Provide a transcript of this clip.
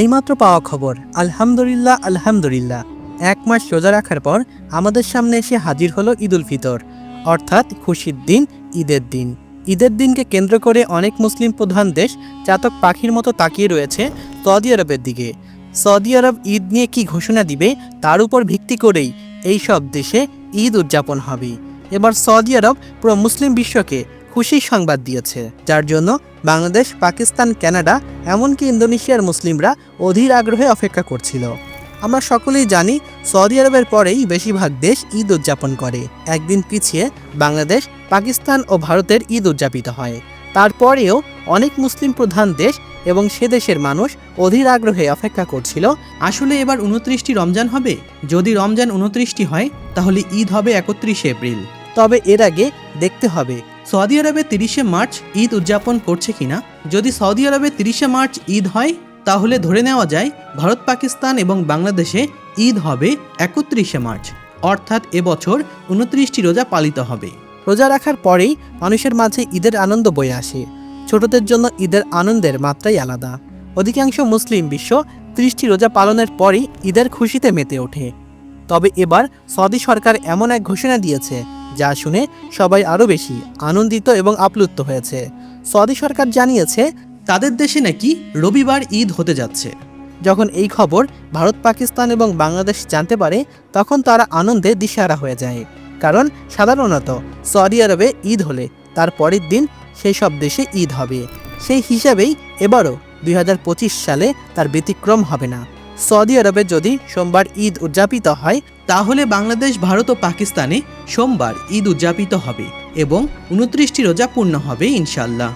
এইমাত্র পাওয়া খবর, আলহামদুলিল্লাহ আলহামদুলিল্লাহ। এক মাস রোজা রাখার পর আমাদের সামনে এসে হাজির হলো ঈদ উল ফিতর, অর্থাৎ খুশির দিন, ঈদের দিন। ঈদের দিনকে কেন্দ্র করে অনেক মুসলিম প্রধান দেশ চাতক পাখির মতো তাকিয়ে রয়েছে সৌদি আরবের দিকে। সৌদি আরব ঈদ নিয়ে কি ঘোষণা দিবে তার উপর ভিত্তি করেই এই সব দেশে ঈদ উদযাপন হবে। এবার সৌদি আরব পুরো মুসলিম বিশ্বকে খুশির সংবাদ দিয়েছে, যার জন্য বাংলাদেশ, পাকিস্তান, কানাডা, এমনকি ইন্দোনেশিয়ার মুসলিমরা অধীর আগ্রহে অপেক্ষা করছিল। আমরা সকলেই জানি সৌদি আরবের পরেই বেশিরভাগ দেশ ঈদ উদযাপন করে। একদিন পিছিয়ে বাংলাদেশ, পাকিস্তান ও ভারতের ঈদ উদযাপিত হয়। তারপরেও অনেক মুসলিম প্রধান দেশ এবং সে দেশের মানুষ অধীর আগ্রহে অপেক্ষা করছিল, আসলে এবার উনত্রিশটি রমজান হবে? যদি রমজান উনত্রিশটি হয়, তাহলে ঈদ হবে একত্রিশে এপ্রিল। তবে এর আগে দেখতে হবে সৌদি আরবে তিরিশে মার্চ ঈদ উদযাপন করছে কিনা? যদি সৌদি আরবে তিরিশে মার্চ ঈদ হয়, তাহলে ধরে নেওয়া যায় ভারত, পাকিস্তান এবং বাংলাদেশে ঈদ হবে একত্রিশে মার্চ। অর্থাৎ এবছর উনত্রিশটি রোজা পালিত হবে। রোজা রাখার পরেই মানুষের মাঝে ঈদের আনন্দ বয়ে আসে। ছোটদের জন্য ঈদের আনন্দের মাত্রাই আলাদা। অধিকাংশ মুসলিম বিশ্ব ত্রিশটি রোজা পালনের পরই ঈদের খুশিতে মেতে ওঠে। তবে এবার সৌদি সরকার এমন এক ঘোষণা দিয়েছে যা শুনে সবাই আরও বেশি আনন্দিত এবং আপ্লুত হয়েছে। সৌদি সরকার জানিয়েছে, তাদের দেশে নাকি রবিবার ঈদ হতে যাচ্ছে। যখন এই খবর ভারত, পাকিস্তান এবং বাংলাদেশ জানতে পারে, তখন তারা আনন্দে দিশেহারা হয়ে যায়। কারণ সাধারণত সৌদি আরবে ঈদ হলে তার পরের দিন সেই সব দেশে ঈদ হবে। সেই হিসাবেই এবারও দুই হাজার পঁচিশ সালে তার ব্যতিক্রম হবে না। সৌদি আরবে যদি সোমবার ঈদ উদযাপিত হয় তাহলে বাংলাদেশ, ভারত ও পাকিস্তানে সোমবার ঈদ উদযাপিত হবে এবং উনত্রিশটি রোজা পূর্ণ হবে ইনশাল্লাহ